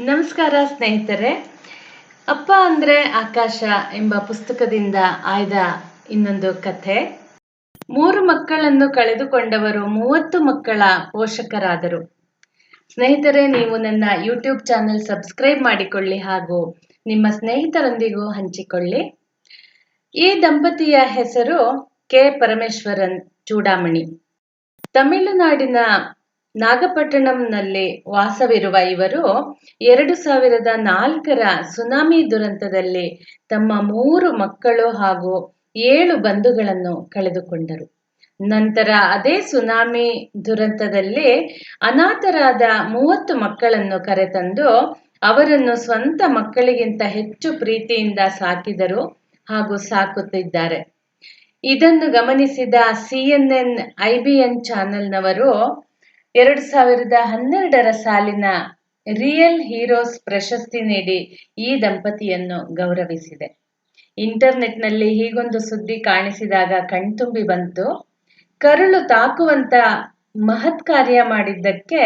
ನಮಸ್ಕಾರ ಸ್ನೇಹಿತರೆ. ಅಪ್ಪ ಅಂದ್ರೆ ಆಕಾಶ ಎಂಬ ಪುಸ್ತಕದಿಂದ ಆಯ್ದ ಇನ್ನೊಂದು ಕಥೆ. ಮೂರು ಮಕ್ಕಳನ್ನು ಕಳೆದುಕೊಂಡವರು ಮೂವತ್ತು ಮಕ್ಕಳ ಪೋಷಕರಾದರು. ಸ್ನೇಹಿತರೆ, ನೀವು ನನ್ನ ಯೂಟ್ಯೂಬ್ ಚಾನೆಲ್ ಸಬ್ಸ್ಕ್ರೈಬ್ ಮಾಡಿಕೊಳ್ಳಿ ಹಾಗೂ ನಿಮ್ಮ ಸ್ನೇಹಿತರೊಂದಿಗೂ ಹಂಚಿಕೊಳ್ಳಿ. ಈ ದಂಪತಿಯ ಹೆಸರು ಕೆ. ಪರಮೇಶ್ವರನ್ ಚೂಡಾಮಣಿ. ತಮಿಳುನಾಡಿನ ನಾಗಪಟ್ಟಣಂನಲ್ಲಿ ವಾಸವಿರುವ ಇವರು ಎರಡು ಸಾವಿರದ ನಾಲ್ಕರ ಸುನಾಮಿ ದುರಂತದಲ್ಲಿ ತಮ್ಮ ಮೂರು ಮಕ್ಕಳು ಹಾಗೂ ಏಳು ಬಂಧುಗಳನ್ನು ಕಳೆದುಕೊಂಡರು. ನಂತರ ಅದೇ ಸುನಾಮಿ ದುರಂತದಲ್ಲಿ ಅನಾಥರಾದ ಮೂವತ್ತು ಮಕ್ಕಳನ್ನು ಕರೆತಂದು ಅವರನ್ನು ಸ್ವಂತ ಮಕ್ಕಳಿಗಿಂತ ಹೆಚ್ಚು ಪ್ರೀತಿಯಿಂದ ಸಾಕಿದರು ಹಾಗೂ ಸಾಕುತ್ತಿದ್ದಾರೆ. ಇದನ್ನು ಗಮನಿಸಿದ ಸಿಎನ್ಎನ್ ಐಬಿಎನ್ ಚಾನೆಲ್ನವರು ಎರಡು ಸಾವಿರದ ಹನ್ನೆರಡರ ಸಾಲಿನ ರಿಯಲ್ ಹೀರೋಸ್ ಪ್ರಶಸ್ತಿ ನೀಡಿ ಈ ದಂಪತಿಯನ್ನು ಗೌರವಿಸಿದೆ. ಇಂಟರ್ನೆಟ್ನಲ್ಲಿ ಹೀಗೊಂದು ಸುದ್ದಿ ಕಾಣಿಸಿದಾಗ ಕಣ್ತುಂಬಿ ಬಂತು. ಕರುಳು ತಾಕುವಂತ ಮಹತ್ ಕಾರ್ಯ ಮಾಡಿದ್ದಕ್ಕೆ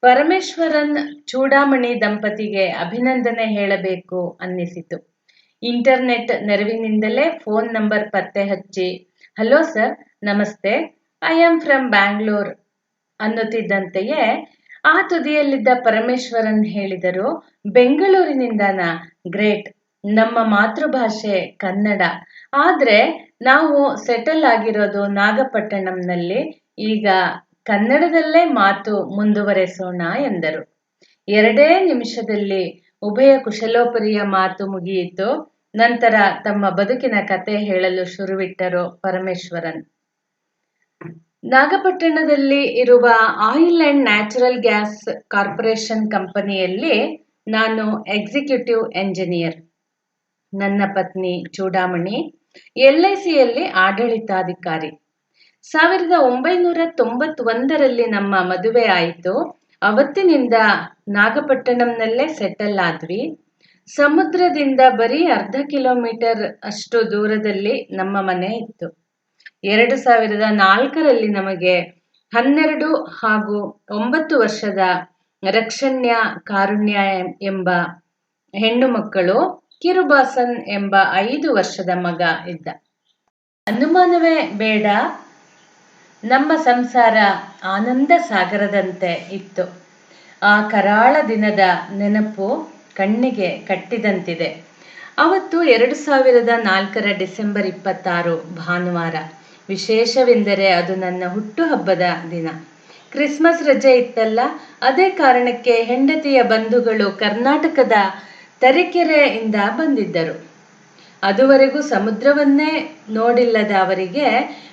ಪರಮೇಶ್ವರನ್ ಚೂಡಾಮಣಿ ದಂಪತಿಗೆ ಅಭಿನಂದನೆ ಹೇಳಬೇಕು ಅನ್ನಿಸಿತು. ಇಂಟರ್ನೆಟ್ ನೆರವಿನಿಂದಲೇ ಫೋನ್ ನಂಬರ್ ಪತ್ತೆ ಹಚ್ಚಿ, ಹಲೋ ಸರ್, ನಮಸ್ತೆ. I am from Bangalore. ಅನ್ನುತ್ತಿದ್ದಂತೆಯೇ ಆ ತುದಿಯಲ್ಲಿದ್ದ ಪರಮೇಶ್ವರನ್ ಹೇಳಿದರು, ಬೆಂಗಳೂರಿನಿಂದನ? ಗ್ರೇಟ್. ನಮ್ಮ ಮಾತೃಭಾಷೆ ಕನ್ನಡ. ಆದ್ರೆ ನಾವು ಸೆಟಲ್ ಆಗಿರೋದು ನಾಗಪಟ್ಟಣಂನಲ್ಲಿ. ಈಗ ಕನ್ನಡದಲ್ಲೇ ಮಾತು ಮುಂದುವರೆಸೋಣ ಎಂದರು. ಎರಡೇ ನಿಮಿಷದಲ್ಲಿ ಉಭಯ ಕುಶಲೋಪರಿಯ ಮಾತು ಮುಗಿಯಿತು. ನಂತರ ತಮ್ಮ ಬದುಕಿನ ಕತೆ ಹೇಳಲು ಶುರುವಿಟ್ಟರು ಪರಮೇಶ್ವರನ್. ನಾಗಪಟ್ಟಣದಲ್ಲಿ ಇರುವ oil and natural gas corporation ಕಂಪನಿಯಲ್ಲಿ ನಾನು ಎಕ್ಸಿಕ್ಯೂಟಿವ್ ಎಂಜಿನಿಯರ್. ನನ್ನ ಪತ್ನಿ ಚೂಡಾಮಣಿ, ಎಲ್ ಐ ಸಿಯಲ್ಲಿ ಆಡಳಿತಾಧಿಕಾರಿ. ಸಾವಿರದ ಒಂಬೈನೂರ ತೊಂಬತ್ತೊಂದರಲ್ಲಿ ನಮ್ಮ ಮದುವೆ ಆಯಿತು. ಅವತ್ತಿನಿಂದ ನಾಗಪಟ್ಟಣಂನಲ್ಲೇ ಸೆಟಲ್ ಆದ್ವಿ. ಸಮುದ್ರದಿಂದ ಬರೀ ಅರ್ಧ ಕಿಲೋಮೀಟರ್ ಅಷ್ಟು ದೂರದಲ್ಲಿ ನಮ್ಮ ಮನೆ ಇತ್ತು. ಎರಡು ಸಾವಿರದ ನಾಲ್ಕರಲ್ಲಿ ನಮಗೆ ಹನ್ನೆರಡು ಹಾಗೂ ಒಂಬತ್ತು ವರ್ಷದ ರಕ್ಷಣ್ಯ ಕಾರುಣ್ಯ ಎಂಬ ಹೆಣ್ಣು ಮಕ್ಕಳು ಕಿರುಬಾಸನ್ ಎಂಬ ಐದು ವರ್ಷದ ಮಗ ಇದ್ದ. ಅನುಮಾನವೇ ಬೇಡ. ನಮ್ಮ ಸಂಸಾರ ಆನಂದ ಸಾಗರದಂತೆ ಇತ್ತು. ಆ ಕರಾಳ ದಿನದ ನೆನಪು ಕಣ್ಣಿಗೆ ಕಟ್ಟಿದಂತಿದೆ. ಅವತ್ತು ಎರಡು ಸಾವಿರದ ನಾಲ್ಕರ ಡಿಸೆಂಬರ್ ಇಪ್ಪತ್ತಾರು ಭಾನುವಾರ ವಿಶೇಷವೆಂದರೆ ಅದು ನನ್ನ ಹುಟ್ಟುಹಬ್ಬದ ದಿನ. ಕ್ರಿಸ್ಮಸ್ ರಜೆ ಇತ್ತಲ್ಲ, ಅದೇ ಕಾರಣಕ್ಕೆ ಹೆಂಡತಿಯ ಬಂಧುಗಳು ಕರ್ನಾಟಕದ ತರೀಕೆರೆಯಿಂದ ಬಂದಿದ್ದರು. ಅದುವರೆಗೂ ಸಮುದ್ರವನ್ನೇ ನೋಡಿಲ್ಲದ ಅವರಿಗೆ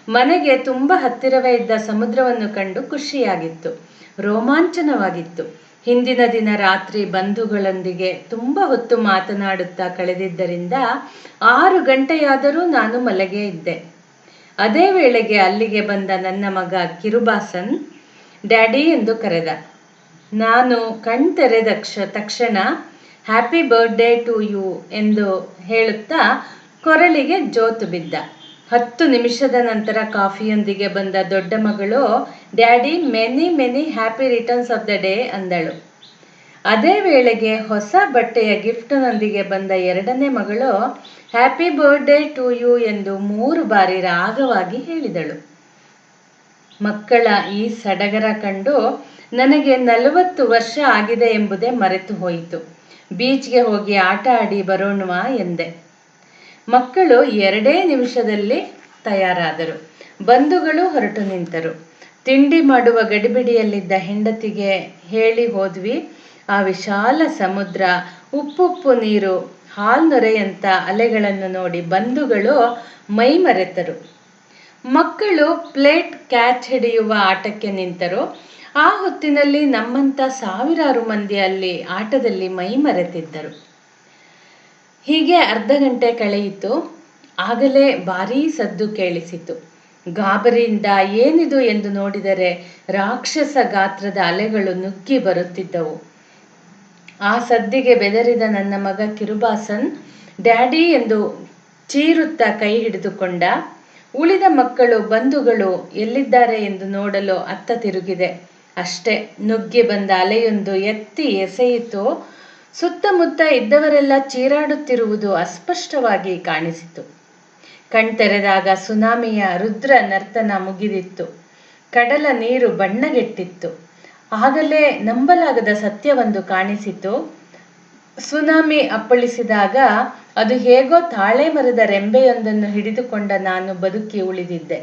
ಮನೆಗೆ ತುಂಬ ಹತ್ತಿರವೇ ಇದ್ದ ಸಮುದ್ರವನ್ನು ಕಂಡು ಖುಷಿಯಾಗಿತ್ತು, ರೋಮಾಂಚನವಾಗಿತ್ತು. ಹಿಂದಿನ ದಿನ ರಾತ್ರಿ ಬಂಧುಗಳೊಂದಿಗೆ ತುಂಬ ಹೊತ್ತು ಮಾತನಾಡುತ್ತಾ ಕಳೆದಿದ್ದರಿಂದ ಆರು ಗಂಟೆಯಾದರೂ ನಾನು ಮಲಗೇ ಇದ್ದೆ. ಅದೇ ವೇಳೆಗೆ ಅಲ್ಲಿಗೆ ಬಂದ ನನ್ನ ಮಗ ಕಿರುಬಾಸನ್, ಡ್ಯಾಡಿ ಎಂದು ಕರೆದ. ನಾನು ಕಣ್ ತೆರೆದ ತಕ್ಷಣ ಹ್ಯಾಪಿ ಬರ್ಡೇ ಟು ಯು ಎಂದು ಹೇಳುತ್ತಾ ಕೊರಳಿಗೆ ಜೋತು ಬಿದ್ದ. ಹತ್ತು ನಿಮಿಷದ ನಂತರ ಕಾಫಿಯೊಂದಿಗೆ ಬಂದ ದೊಡ್ಡ ಮಗಳು, daddy, many many happy returns of the day ಅಂದಳು. ಅದೇ ವೇಳೆಗೆ ಹೊಸ ಬಟ್ಟೆಯ ಗಿಫ್ಟ್ನೊಂದಿಗೆ ಬಂದ ಎರಡನೇ ಮಗಳು ಹ್ಯಾಪಿ ಬರ್ಡೇ ಟು ಯು ಎಂದು ಮೂರು ಬಾರಿ ರಾಗವಾಗಿ ಹೇಳಿದಳು. ಮಕ್ಕಳ ಈ ಸಡಗರ ಕಂಡು ನನಗೆ ನಲವತ್ತು ವರ್ಷ ಆಗಿದೆ ಎಂಬುದೇ ಮರೆತು ಹೋಯಿತು. ಬೀಚ್ಗೆ ಹೋಗಿ ಆಟ ಆಡಿ ಬರೋಣವಾ ಎಂದೆ. ಮಕ್ಕಳು ಎರಡೇ ನಿಮಿಷದಲ್ಲಿ ತಯಾರಾದರು. ಬಂಧುಗಳು ಹೊರಟು ನಿಂತರು. ತಿಂಡಿ ಮಾಡುವ ಗಡಿಬಿಡಿಯಲ್ಲಿದ್ದ ಹೆಂಡತಿಗೆ ಹೇಳಿ ಹೋದ್ವಿ. ಆ ವಿಶಾಲ ಸಮುದ್ರ, ಉಪ್ಪುಪ್ಪು ನೀರು ಹಾಲ್ನೊರೆಯಂಥ ಅಲೆಗಳನ್ನು ನೋಡಿ ಬಂಧುಗಳು ಮೈ ಮರೆತರು ಮಕ್ಕಳು ಪ್ಲೇಟ್ ಕ್ಯಾಚ್ ಹಿಡಿಯುವ ಆಟಕ್ಕೆ ನಿಂತರು. ಆ ಹೊತ್ತಿನಲ್ಲಿ ನಮ್ಮಂತ ಸಾವಿರಾರು ಮಂದಿ ಅಲ್ಲಿ ಆಟದಲ್ಲಿ ಮೈ ಮರೆತಿದ್ದರು ಹೀಗೆ ಅರ್ಧ ಗಂಟೆ ಕಳೆಯಿತು. ಆಗಲೇ ಭಾರೀ ಸದ್ದು ಕೇಳಿಸಿತು. ಗಾಬರಿಯಿಂದ ಏನಿದು ಎಂದು ನೋಡಿದರೆ ರಾಕ್ಷಸ ಗಾತ್ರದ ಅಲೆಗಳು ನುಗ್ಗಿ ಬರುತ್ತಿದ್ದವು. ಆ ಸದ್ದಿಗೆ ಬೆದರಿದ ನನ್ನ ಮಗ ಕಿರುಬಾಸನ್, ಡ್ಯಾಡಿ ಎಂದು ಚೀರುತ್ತಾ ಕೈ ಹಿಡಿದುಕೊಂಡ, ಉಳಿದ ಮಕ್ಕಳು, ಬಂಧುಗಳು ಎಲ್ಲಿದ್ದಾರೆ ಎಂದು ನೋಡಲು ಅತ್ತ ತಿರುಗಿದೆ. ಅಷ್ಟೇ, ನುಗ್ಗಿ ಬಂದ ಅಲೆಯೊಂದು ಎತ್ತಿ ಎಸೆಯಿತು. ಸುತ್ತಮುತ್ತ ಇದ್ದವರೆಲ್ಲ ಚೀರಾಡುತ್ತಿರುವುದು ಅಸ್ಪಷ್ಟವಾಗಿ ಕಾಣಿಸಿತು. ಕಣ್ತೆರೆದಾಗ ಸುನಾಮಿಯ ರುದ್ರ ನರ್ತನ ಮುಗಿದಿತ್ತು. ಕಡಲ ನೀರು ಬಣ್ಣಗೆಟ್ಟಿತ್ತು. ಆಗಲೇ ನಂಬಲಾಗದ ಸತ್ಯವೊಂದು ಕಾಣಿಸಿತು ಸುನಾಮಿ ಅಪ್ಪಳಿಸಿದಾಗ ಅದು ಹೇಗೋ ತಾಳೆ ಮರದ ರೆಂಬೆಯೊಂದನ್ನು ಹಿಡಿದುಕೊಂಡ ನಾನು ಬದುಕಿ ಉಳಿದಿದ್ದೆ.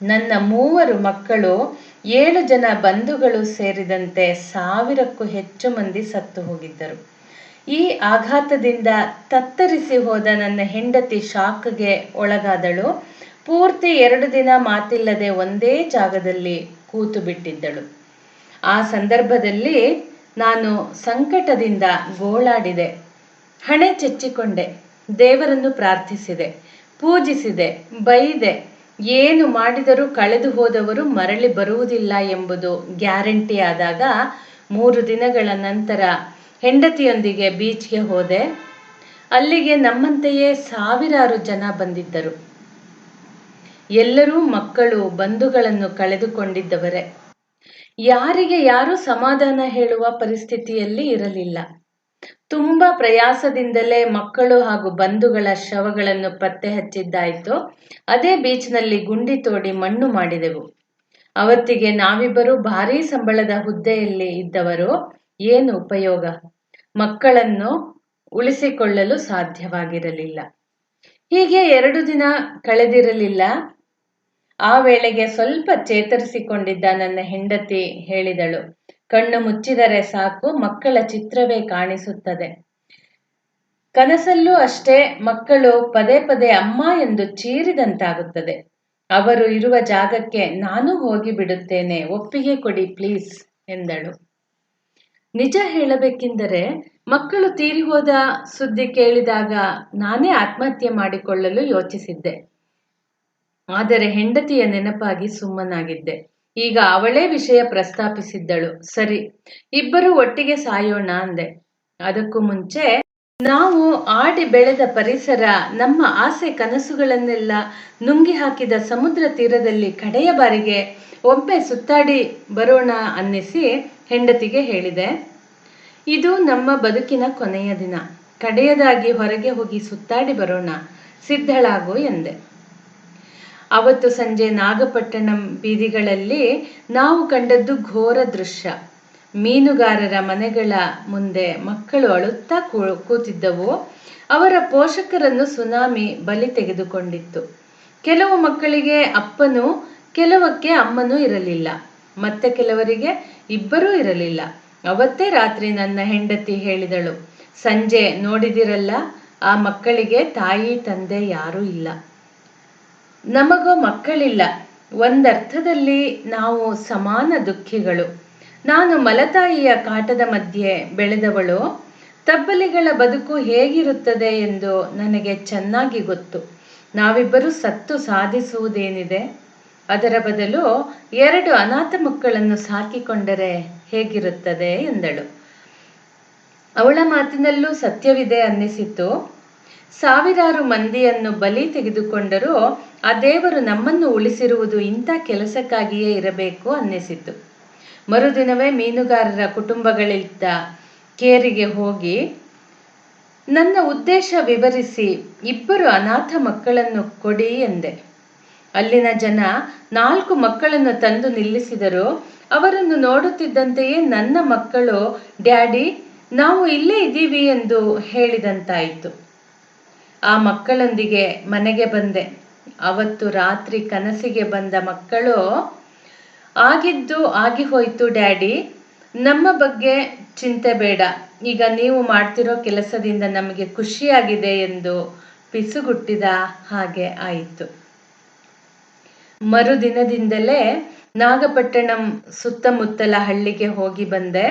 ನನ್ನ ಮೂವರು ಮಕ್ಕಳು, ಏಳು ಜನ ಬಂಧುಗಳು ಸೇರಿದಂತೆ ಸಾವಿರಕ್ಕೂ ಹೆಚ್ಚು ಮಂದಿ ಸತ್ತು ಹೋಗಿದ್ದರು. ಈ ಆಘಾತದಿಂದ ತತ್ತರಿಸಿ ಹೋದ ನನ್ನ ಹೆಂಡತಿ ಶಾಕ್ಗೆ ಒಳಗಾದಳು. ಪೂರ್ತಿ ಎರಡು ದಿನ ಮಾತಿಲ್ಲದೆ ಒಂದೇ ಜಾಗದಲ್ಲಿ ಕೂತು ಬಿಟ್ಟಿದ್ದಳು. ಆ ಸಂದರ್ಭದಲ್ಲಿ ನಾನು ಸಂಕಟದಿಂದ ಗೋಳಾಡಿದೆ. ಹಣೆ ಚೆಚ್ಚಿಕೊಂಡೆ, ದೇವರನ್ನು ಪ್ರಾರ್ಥಿಸಿದೆ, ಪೂಜಿಸಿದೆ, ಬೈದೆ, ಏನು ಮಾಡಿದರೂ ಕಳೆದು ಹೋದವರು ಮರಳಿ ಬರುವುದಿಲ್ಲ ಎಂಬುದು ಗ್ಯಾರಂಟಿ ಆದಾಗ ಮೂರು ದಿನಗಳ ನಂತರ ಹೆಂಡತಿಯೊಂದಿಗೆ ಬೀಚ್ಗೆ ಹೋದೆ. ಅಲ್ಲಿಗೆ ನಮ್ಮಂತೆಯೇ ಸಾವಿರಾರು ಜನ ಬಂದಿದ್ದರು. ಎಲ್ಲರೂ ಮಕ್ಕಳು, ಬಂಧುಗಳನ್ನು ಕಳೆದುಕೊಂಡಿದ್ದವರೇ. ಯಾರಿಗೆ ಯಾರು ಸಮಾಧಾನ ಹೇಳುವ ಪರಿಸ್ಥಿತಿಯಲ್ಲಿ ಇರಲಿಲ್ಲ. ತುಂಬಾ ಪ್ರಯಾಸದಿಂದಲೇ ಮಕ್ಕಳು ಹಾಗೂ ಬಂಧುಗಳ ಶವಗಳನ್ನು ಪತ್ತೆ ಹಚ್ಚಿದ್ದಾಯಿತು ಅದೇ ಬೀಚ್ನಲ್ಲಿ ಗುಂಡಿ ತೋಡಿ ಮಣ್ಣು ಮಾಡಿದೆವು. ಅವತ್ತಿಗೆ ನಾವಿಬ್ಬರು ಭಾರೀ ಸಂಬಳದ ಹುದ್ದೆಯಲ್ಲಿ ಇದ್ದವರು, ಏನು ಉಪಯೋಗ? ಮಕ್ಕಳನ್ನು ಉಳಿಸಿಕೊಳ್ಳಲು ಸಾಧ್ಯವಾಗಿರಲಿಲ್ಲ. ಹೀಗೆ ಎರಡು ದಿನ ಕಳೆದಿರಲಿಲ್ಲ. ಆ ವೇಳೆಗೆ ಸ್ವಲ್ಪ ಚೇತರಿಸಿಕೊಂಡಿದ್ದ ನನ್ನ ಹೆಂಡತಿ ಹೇಳಿದಳು, ಕಣ್ಣು ಮುಚ್ಚಿದರೆ ಸಾಕು, ಮಕ್ಕಳ ಚಿತ್ರವೇ ಕಾಣಿಸುತ್ತದೆ. ಕನಸಲ್ಲೂ ಅಷ್ಟೇ ಮಕ್ಕಳು ಪದೇ ಪದೇ ಅಮ್ಮ ಎಂದು ಚೀರಿದಂತಾಗುತ್ತದೆ. ಅವರು ಇರುವ ಜಾಗಕ್ಕೆ ನಾನು ಹೋಗಿ ಬಿಡುತ್ತೇನೆ, ಒಪ್ಪಿಗೆ ಕೊಡಿ ಪ್ಲೀಸ್ ಎಂದಳು. ನಿಜ ಹೇಳಬೇಕೆಂದರೆ, ಮಕ್ಕಳು ತೀರಿ ಹೋದ ಸುದ್ದಿ ಕೇಳಿದಾಗ ನಾನೇ ಆತ್ಮಹತ್ಯೆ ಮಾಡಿಕೊಳ್ಳಲು ಯೋಚಿಸಿದ್ದೆ. ಆದರೆ ಹೆಂಡತಿಯ ನೆನಪಾಗಿ ಸುಮ್ಮನಾಗಿದ್ದೆ. ಈಗ ಅವಳೇ ವಿಷಯ ಪ್ರಸ್ತಾಪಿಸಿದ್ದಳು. ಸರಿ, ಇಬ್ಬರು ಒಟ್ಟಿಗೆ ಸಾಯೋಣ ಅಂದೆ. ಅದಕ್ಕೂ ಮುಂಚೆ, ನಾವು ಆಡಿ ಬೆಳೆದ ಪರಿಸರ, ನಮ್ಮ ಆಸೆ ಕನಸುಗಳನ್ನೆಲ್ಲ ನುಂಗಿ ಹಾಕಿದ ಸಮುದ್ರ ತೀರದಲ್ಲಿ ಕಡೆಯ ಬಾರಿಗೆ ಒಮ್ಮೆ ಸುತ್ತಾಡಿ ಬರೋಣ ಅನ್ನಿಸಿ ಹೆಂಡತಿಗೆ ಹೇಳಿದೆ. ಇದು ನಮ್ಮ ಬದುಕಿನ ಕೊನೆಯ ದಿನ. ಕಡೆಯದಾಗಿ ಹೊರಗೆ ಹೋಗಿ ಸುತ್ತಾಡಿ ಬರೋಣ, ಸಿದ್ಧಳಾಗು ಎಂದೆ. ಅವತ್ತು ಸಂಜೆ ನಾಗಪಟ್ಟಣಂ ಬೀದಿಗಳಲ್ಲಿ ನಾವು ಕಂಡದ್ದು ಘೋರ ದೃಶ್ಯ. ಮೀನುಗಾರರ ಮನೆಗಳ ಮುಂದೆ ಮಕ್ಕಳು ಅಳುತ್ತಾ ಕೂತಿದ್ದವು. ಅವರ ಪೋಷಕರನ್ನು ಸುನಾಮಿ ಬಲಿ ತೆಗೆದುಕೊಂಡಿತ್ತು. ಕೆಲವು ಮಕ್ಕಳಿಗೆ ಅಪ್ಪನು, ಕೆಲವಕ್ಕೆ ಅಮ್ಮನೂ ಇರಲಿಲ್ಲ. ಮತ್ತೆ ಕೆಲವರಿಗೆ ಇಬ್ಬರೂ ಇರಲಿಲ್ಲ. ಅವತ್ತೇ ರಾತ್ರಿ ನನ್ನ ಹೆಂಡತಿ ಹೇಳಿದಳು, ಸಂಜೆ ನೋಡಿದಿರಲ್ಲ, ಆ ಮಕ್ಕಳಿಗೆ ತಾಯಿ, ತಂದೆ ಯಾರೂ ಇಲ್ಲ. ನಮಗೋ ಮಕ್ಕಳಿಲ್ಲ. ಒಂದರ್ಥದಲ್ಲಿ ನಾವು ಸಮಾನ ದುಃಖಿಗಳು. ನಾನು ಮಲತಾಯಿಯ ಕಾಟದ ಮಧ್ಯೆ ಬೆಳೆದವಳು. ತಬ್ಬಲಿಗಳ ಬದುಕು ಹೇಗಿರುತ್ತದೆ ಎಂದು ನನಗೆ ಚೆನ್ನಾಗಿ ಗೊತ್ತು. ನಾವಿಬ್ಬರು ಸತ್ತು ಸಾಧಿಸುವುದೇನಿದೆ? ಅದರ ಬದಲು ಎರಡು ಅನಾಥ ಮಕ್ಕಳನ್ನು ಸಾಕಿಕೊಂಡರೆ ಹೇಗಿರುತ್ತದೆ ಎಂದಳು. ಅವಳ ಮಾತಿನಲ್ಲೂ ಸತ್ಯವಿದೆ ಅನ್ನಿಸಿತು. ಸಾವಿರಾರು ಮಂದಿಯನ್ನು ಬಲಿ ತೆಗೆದುಕೊಂಡರೂ, ಆ ದೇವರು ನಮ್ಮನ್ನು ಉಳಿಸಿರುವುದು ಇಂಥ ಕೆಲಸಕ್ಕಾಗಿಯೇ ಇರಬೇಕು ಅನ್ನಿಸಿತು. ಮರುದಿನವೇ ಮೀನುಗಾರರ ಕುಟುಂಬಗಳಿದ್ದ ಕೇರಿಗೆ ಹೋಗಿ, ನನ್ನ ಉದ್ದೇಶ ವಿವರಿಸಿ ಇಬ್ಬರು ಅನಾಥ ಮಕ್ಕಳನ್ನು ಕೊಡಿ ಎಂದೆ ಅಲ್ಲಿನ ಜನ ನಾಲ್ಕು ಮಕ್ಕಳನ್ನು ತಂದು ನಿಲ್ಲಿಸಿದರು. ಅವರನ್ನು ನೋಡುತ್ತಿದ್ದಂತೆಯೇ ನನ್ನ ಮಕ್ಕಳು, ಡ್ಯಾಡಿ, ನಾವು ಇಲ್ಲೇ ಇದ್ದೀವಿ ಎಂದು ಹೇಳಿದಂತಾಯಿತು. ಆ ಮಕ್ಕಳೊಂದಿಗೆ ಮನೆಗೆ ಬಂದೆ. ಅವತ್ತು ರಾತ್ರಿ ಕನಸಿಗೆ ಬಂದ ಮಕ್ಕಳು, ಆಗಿದ್ದು ಆಗಿ ಹೋಯ್ತು ಡ್ಯಾಡಿ, ನಮ್ಮ ಬಗ್ಗೆ ಚಿಂತೆ ಬೇಡ. ಈಗ ನೀವು ಮಾಡ್ತಿರೋ ಕೆಲಸದಿಂದ ನಮಗೆ ಖುಷಿಯಾಗಿದೆ ಎಂದು ಪಿಸುಗುಟ್ಟಿದ ಹಾಗೆ ಆಯಿತು. ಮರುದಿನದಿಂದಲೇ ನಾಗಪಟ್ಟಣಂ ಸುತ್ತಮುತ್ತಲ ಹಳ್ಳಿಗೆ ಹೋಗಿ ಬಂದೆ.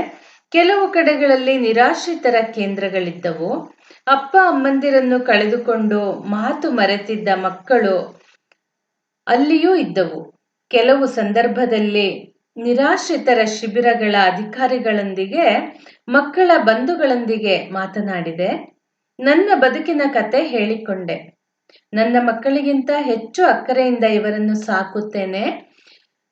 ಕೆಲವು ಕಡೆಗಳಲ್ಲಿ ನಿರಾಶ್ರಿತರ ಕೇಂದ್ರಗಳಿದ್ದವು. ಅಪ್ಪ ಅಮ್ಮಂದಿರನ್ನು ಕಳೆದುಕೊಂಡು ಮಾತು ಮರೆತಿದ್ದ ಮಕ್ಕಳು ಅಲ್ಲಿಯೂ ಇದ್ದವು. ಕೆಲವು ಸಂದರ್ಭದಲ್ಲಿ ನಿರಾಶ್ರಿತರ ಶಿಬಿರಗಳ ಅಧಿಕಾರಿಗಳೊಂದಿಗೆ ಮಕ್ಕಳ ಬಂಧುಗಳೊಂದಿಗೆ ಮಾತನಾಡಿದೆ. ನನ್ನ ಬದುಕಿನ ಕತೆ ಹೇಳಿಕೊಂಡೆ. ನನ್ನ ಮಕ್ಕಳಿಗಿಂತ ಹೆಚ್ಚು ಅಕ್ಕರೆಯಿಂದ ಇವರನ್ನು ಸಾಕುತ್ತೇನೆ.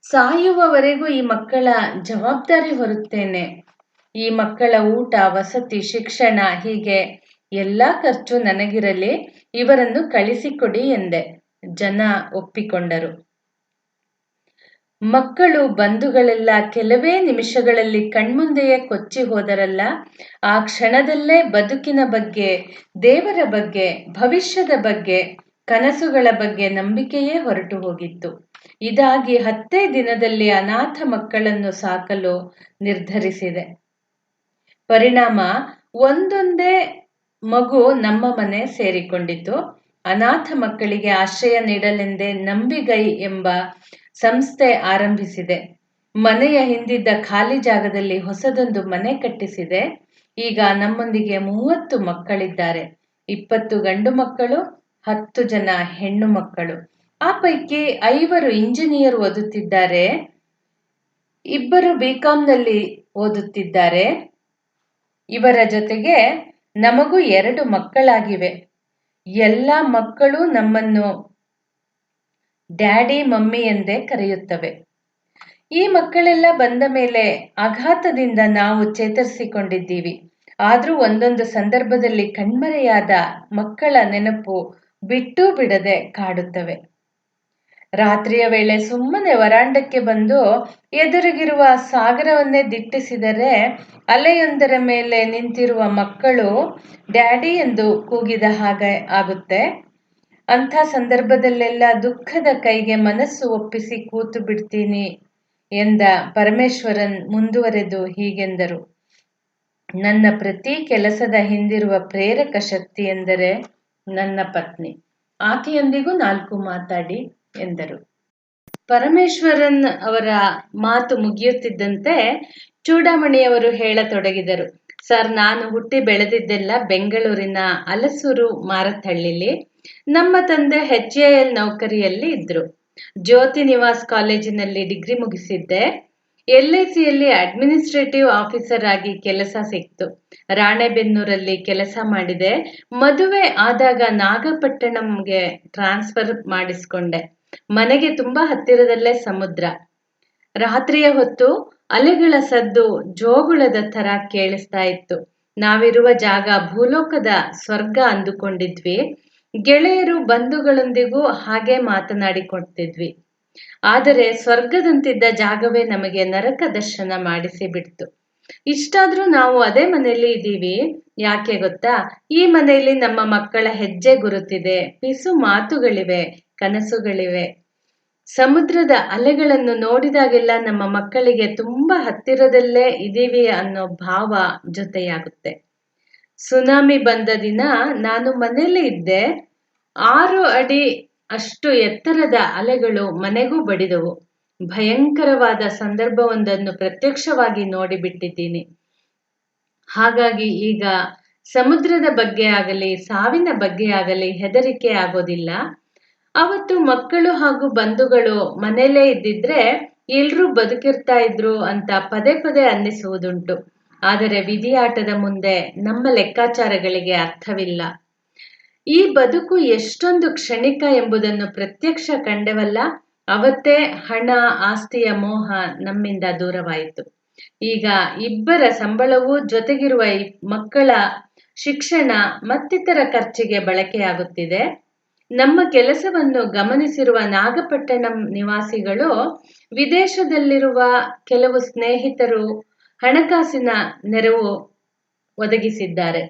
ಸಾಯುವವರೆಗೂ ಈ ಮಕ್ಕಳ ಜವಾಬ್ದಾರಿ ಹೊರುತ್ತೇನೆ. ಈ ಮಕ್ಕಳ ಊಟ, ವಸತಿ, ಶಿಕ್ಷಣ ಹೀಗೆ ಎಲ್ಲ ಖರ್ಚು ನನಗಿರಲಿ, ಇವರನ್ನು ಕಳಿಸಿಕೊಡಿ ಎಂದೆ. ಜನ ಒಪ್ಪಿಕೊಂಡರು. ಮಕ್ಕಳು ಬಂಧುಗಳೆಲ್ಲ ಕೆಲವೇ ನಿಮಿಷಗಳಲ್ಲಿ ಕಣ್ಮುಂದೆಯೇ ಕೊಚ್ಚಿ ಹೋದರಲ್ಲ, ಆ ಕ್ಷಣದಲ್ಲೇ ಬದುಕಿನ ಬಗ್ಗೆ, ದೇವರ ಬಗ್ಗೆ, ಭವಿಷ್ಯದ ಬಗ್ಗೆ, ಕನಸುಗಳ ಬಗ್ಗೆ ನಂಬಿಕೆಯೇ ಹೊರಟು ಹೋಗಿತ್ತು. ಇದಾಗಿ ಹತ್ತೇ ದಿನದಲ್ಲಿ ಅನಾಥ ಮಕ್ಕಳನ್ನು ಸಾಕಲು ನಿರ್ಧರಿಸಿದೆ. ಪರಿಣಾಮ ಒಂದೊಂದೇ ಮಗು ನಮ್ಮ ಮನೆ ಸೇರಿಕೊಂಡಿತು ಅನಾಥ ಮಕ್ಕಳಿಗೆ ಆಶ್ರಯ ನೀಡಲೆಂದೇ ನಂಬಿಗೈ ಎಂಬ ಸಂಸ್ಥೆ ಆರಂಭಿಸಿದೆ. ಮನೆಯ ಹಿಂದಿದ್ದ ಖಾಲಿ ಜಾಗದಲ್ಲಿ ಹೊಸದೊಂದು ಮನೆ ಕಟ್ಟಿಸಿದೆ. ಈಗ ನಮ್ಮೊಂದಿಗೆ ಮೂವತ್ತು ಮಕ್ಕಳಿದ್ದಾರೆ. ಇಪ್ಪತ್ತು ಗಂಡು ಮಕ್ಕಳು, ಹತ್ತು ಜನ ಹೆಣ್ಣು ಮಕ್ಕಳು. ಆ ಪೈಕಿ ಐವರು ಇಂಜಿನಿಯರ್ ಓದುತ್ತಿದ್ದಾರೆ. ಇಬ್ಬರು ಬಿಕಾಂನಲ್ಲಿ ಓದುತ್ತಿದ್ದಾರೆ. ಇವರ ಜೊತೆಗೆ ನಮಗೂ ಎರಡು ಮಕ್ಕಳಾಗಿವೆ. ಎಲ್ಲ ಮಕ್ಕಳು ನಮ್ಮನ್ನು ಡ್ಯಾಡಿ, ಮಮ್ಮಿ ಎಂದೇ ಕರೆಯುತ್ತವೆ. ಈ ಮಕ್ಕಳೆಲ್ಲ ಬಂದ ಮೇಲೆ ಆಘಾತದಿಂದ ನಾವು ಚೇತರಿಸಿಕೊಂಡಿದ್ದೀವಿ. ಆದರೂ ಒಂದೊಂದು ಸಂದರ್ಭದಲ್ಲಿ ಕಣ್ಮರೆಯಾದ ಮಕ್ಕಳ ನೆನಪು ಬಿಟ್ಟು ಬಿಡದೆ ಕಾಡುತ್ತವೆ. ರಾತ್ರಿಯ ವೇಳೆ ಸುಮ್ಮನೆ ವರಾಂಡಕ್ಕೆ ಬಂದು ಎದುರಿಗಿರುವ ಸಾಗರವನ್ನೇ ದಿಟ್ಟಿಸಿದರೆ ಅಲೆಯೊಂದರ ಮೇಲೆ ನಿಂತಿರುವ ಮಕ್ಕಳು, ಡ್ಯಾಡಿ ಎಂದು ಕೂಗಿದ ಹಾಗೆ ಆಗುತ್ತೆ. ಅಂಥ ಸಂದರ್ಭದಲ್ಲೆಲ್ಲ ದುಃಖದ ಕೈಗೆ ಮನಸ್ಸು ಒಪ್ಪಿಸಿ ಕೂತು ಬಿಡ್ತೀನಿ ಎಂದ ಪರಮೇಶ್ವರನ್ ಮುಂದುವರೆದು ಹೀಗೆಂದರು. ನನ್ನ ಪ್ರತಿ ಕೆಲಸದ ಹಿಂದಿರುವ ಪ್ರೇರಕ ಶಕ್ತಿ ಎಂದರೆ ನನ್ನ ಪತ್ನಿ. ಆಕೆಯೊಂದಿಗೂ ನಾಲ್ಕು ಮಾತಾಡಿ. ಎಂದರು. ಪರಮೇಶ್ವರನ್ ಅವರ ಮಾತು ಮುಗಿಯುತ್ತಿದ್ದಂತೆ ಚೂಡಾಮಣಿಯವರು ಹೇಳತೊಡಗಿದರು, ಸರ್, ನಾನು ಹುಟ್ಟಿ ಬೆಳೆದಿದ್ದೆಲ್ಲ ಬೆಂಗಳೂರಿನ ಅಲಸೂರು ಮಾರತಹಳ್ಳಿಲಿ ನಮ್ಮ ತಂದೆ ಎಚ್ ಎ ಎಲ್ ನೌಕರಿಯಲ್ಲಿ ಇದ್ರು. ಜ್ಯೋತಿ ನಿವಾಸ್ ಕಾಲೇಜಿನಲ್ಲಿ ಡಿಗ್ರಿ ಮುಗಿಸಿದ್ದೆ. ಎಲ್ ಐ ಸಿಯಲ್ಲಿ ಅಡ್ಮಿನಿಸ್ಟ್ರೇಟಿವ್ ಆಫೀಸರ್ ಆಗಿ ಕೆಲಸ ಸಿಕ್ತು. ರಾಣೆಬೆನ್ನೂರಲ್ಲಿ ಕೆಲಸ ಮಾಡಿದೆ. ಮದುವೆ ಆದಾಗ ನಾಗಪಟ್ಟಣಂಗೆ ಟ್ರಾನ್ಸ್ಫರ್ ಮಾಡಿಸ್ಕೊಂಡೆ. ಮನೆಗೆ ತುಂಬಾ ಹತ್ತಿರದಲ್ಲೇ ಸಮುದ್ರ. ರಾತ್ರಿಯ ಹೊತ್ತು ಅಲೆಗಳ ಸದ್ದು ಜೋಗುಳದ ತರ ಕೇಳಿಸ್ತಾ ಇತ್ತು. ನಾವಿರುವ ಜಾಗ ಭೂಲೋಕದ ಸ್ವರ್ಗ ಅಂದುಕೊಂಡಿದ್ವಿ. ಗೆಳೆಯರು ಬಂಧುಗಳೊಂದಿಗೂ ಹಾಗೆ ಮಾತನಾಡಿಕೊಡ್ತಿದ್ವಿ ಆದರೆ ಸ್ವರ್ಗದಂತಿದ್ದ ಜಾಗವೇ ನಮಗೆ ನರಕ ದರ್ಶನ ಮಾಡಿಸಿ ಬಿಡ್ತು. ಇಷ್ಟಾದ್ರೂ ನಾವು ಅದೇ ಮನೆಯಲ್ಲಿ ಇದ್ದೀವಿ. ಯಾಕೆ ಗೊತ್ತಾ? ಈ ಮನೆಯಲ್ಲಿ ನಮ್ಮ ಮಕ್ಕಳ ಹೆಜ್ಜೆ ಗುರುತಿದೆ. ಪಿಸು ಮಾತುಗಳಿವೆ. ಕನಸುಗಳಿವೆ. ಸಮುದ್ರದ ಅಲೆಗಳನ್ನು ನೋಡಿದಾಗೆಲ್ಲ ನಮ್ಮ ಮಕ್ಕಳಿಗೆ ತುಂಬಾ ಹತ್ತಿರದಲ್ಲೇ ಇದ್ದೀವಿ ಅನ್ನೋ ಭಾವ ಜೊತೆಯಾಗುತ್ತೆ. ಸುನಾಮಿ ಬಂದ ದಿನ ನಾನು ಮನೆಯಲ್ಲೇ ಇದ್ದೆ. ಆರು ಅಡಿ ಅಷ್ಟು ಎತ್ತರದ ಅಲೆಗಳು ಮನೆಗೂ ಬಡಿದವು. ಭಯಂಕರವಾದ ಸಂದರ್ಭವೊಂದನ್ನು ಪ್ರತ್ಯಕ್ಷವಾಗಿ ನೋಡಿಬಿಟ್ಟಿದ್ದೀನಿ. ಹಾಗಾಗಿ ಈಗ ಸಮುದ್ರದ ಬಗ್ಗೆ ಆಗಲಿ, ಸಾವಿನ ಬಗ್ಗೆ ಆಗಲಿ ಹೆದರಿಕೆ ಆಗೋದಿಲ್ಲ. ಅವತ್ತು ಮಕ್ಕಳು ಹಾಗೂ ಬಂಧುಗಳು ಮನೆಯಲ್ಲೇ ಇದ್ದಿದ್ರೆ ಎಲ್ರೂ ಬದುಕಿರ್ತಾ ಇದ್ರು ಅಂತ ಪದೇ ಪದೇ ಅನ್ನಿಸುವುದುಂಟು. ಆದರೆ ವಿಧಿಯಾಟದ ಮುಂದೆ ನಮ್ಮ ಲೆಕ್ಕಾಚಾರಗಳಿಗೆ ಅರ್ಥವಿಲ್ಲ. ಈ ಬದುಕು ಎಷ್ಟೊಂದು ಕ್ಷಣಿಕ ಎಂಬುದನ್ನು ಪ್ರತ್ಯಕ್ಷ ಕಂಡವಲ್ಲ, ಅವತ್ತೇ ಹಣ, ಆಸ್ತಿಯ ಮೋಹ ನಮ್ಮಿಂದ ದೂರವಾಯಿತು. ಈಗ ಇಬ್ಬರ ಸಂಬಳವು ಜೊತೆಗಿರುವ ಮಕ್ಕಳ ಶಿಕ್ಷಣ ಮತ್ತಿತರ ಖರ್ಚಿಗೆ ಬಳಕೆಯಾಗುತ್ತಿದೆ. ನಮ್ಮ ಕೆಲಸವನ್ನು ಗಮನಿಸಿರುವ ನಾಗಪಟ್ಟಣಂ ನಿವಾಸಿಗಳು ವಿದೇಶದಲ್ಲಿರುವ ಕೆಲವು ಸ್ನೇಹಿತರು ಹಣಕಾಸಿನ ನೆರವು ಒದಗಿಸಿದ್ದಾರೆ.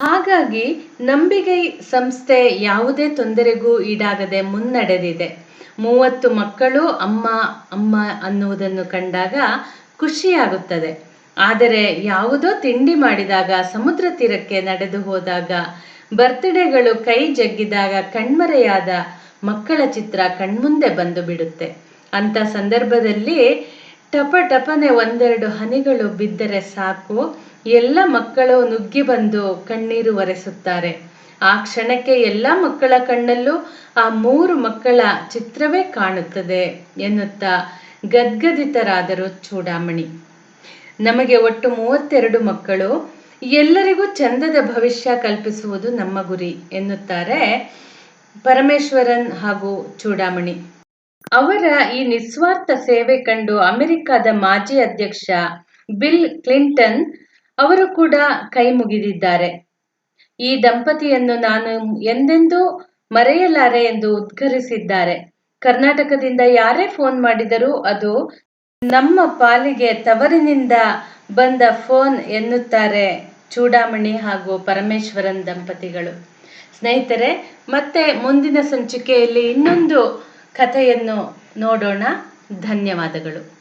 ಹಾಗಾಗಿ ನಂಬಿಕೆ ಸಂಸ್ಥೆ ಯಾವುದೇ ತೊಂದರೆಗೂ ಈಡಾಗದೆ ಮುನ್ನಡೆದಿದೆ. ಮೂವತ್ತು ಮಕ್ಕಳು ಅಮ್ಮ ಅಮ್ಮ ಅನ್ನುವುದನ್ನು ಕಂಡಾಗ ಖುಷಿಯಾಗುತ್ತದೆ. ಆದರೆ ಯಾವುದೋ ತಿಂಡಿ ಮಾಡಿದಾಗ ಸಮುದ್ರ ತೀರಕ್ಕೆ ನಡೆದು ಹೋದಾಗ ಬರ್ತ್ಡೇಗಳು ಕೈ ಜಗ್ಗಿದಾಗ ಕಣ್ಮರೆಯಾದ ಮಕ್ಕಳ ಚಿತ್ರ ಕಣ್ಮುಂದೆ ಬಂದು ಬಿಡುತ್ತೆ. ಅಂತ ಸಂದರ್ಭದಲ್ಲಿ ಟಪ ಟಪನೆ ಒಂದೆರಡು ಹನಿಗಳು ಬಿದ್ದರೆ ಸಾಕು, ಎಲ್ಲ ಮಕ್ಕಳು ನುಗ್ಗಿ ಬಂದು ಕಣ್ಣೀರು ಒರೆಸುತ್ತಾರೆ. ಆ ಕ್ಷಣಕ್ಕೆ ಎಲ್ಲ ಮಕ್ಕಳ ಕಣ್ಣಲ್ಲೂ ಆ ಮೂರು ಮಕ್ಕಳ ಚಿತ್ರವೇ ಕಾಣುತ್ತದೆ ಎನ್ನುತ್ತಾ ಗದ್ಗದಿತರಾದರು ಚೂಡಾಮಣಿ. ನಮಗೆ ಒಟ್ಟು ಮೂವತ್ತೆರಡು ಮಕ್ಕಳು ಎಲ್ಲರಿಗೂ ಚಂದದ ಭವಿಷ್ಯ ಕಲ್ಪಿಸುವುದು ನಮ್ಮ ಗುರಿ ಎನ್ನುತ್ತಾರೆ ಪರಮೇಶ್ವರನ್ ಹಾಗೂ ಚೂಡಾಮಣಿ. ಅವರ ಈ ನಿಸ್ವಾರ್ಥ ಸೇವೆ ಕಂಡು ಅಮೆರಿಕದ ಮಾಜಿ ಅಧ್ಯಕ್ಷ ಬಿಲ್ ಕ್ಲಿಂಟನ್ ಅವರು ಕೂಡ ಕೈ ಮುಗಿದಿದ್ದಾರೆ. ಈ ದಂಪತಿಯನ್ನು ನಾನು ಎಂದೆಂದೂ ಮರೆಯಲಾರೆ ಎಂದು ಉದ್ಘರಿಸಿದ್ದಾರೆ. ಕರ್ನಾಟಕದಿಂದ ಯಾರೇ ಫೋನ್ ಮಾಡಿದರೂ ಅದು ನಮ್ಮ ಪಾಲಿಗೆ ತವರಿನಿಂದ ಬಂದ ಫೋನ್ ಎನ್ನುತ್ತಾರೆ ಚೂಡಾಮಣಿ ಹಾಗೂ ಪರಮೇಶ್ವರನ್ ದಂಪತಿಗಳು. ಸ್ನೇಹಿತರೆ, ಮತ್ತೆ ಮುಂದಿನ ಸಂಚಿಕೆಯಲ್ಲಿ ಇನ್ನೊಂದು ಕಥೆಯನ್ನು ನೋಡೋಣ. ಧನ್ಯವಾದಗಳು.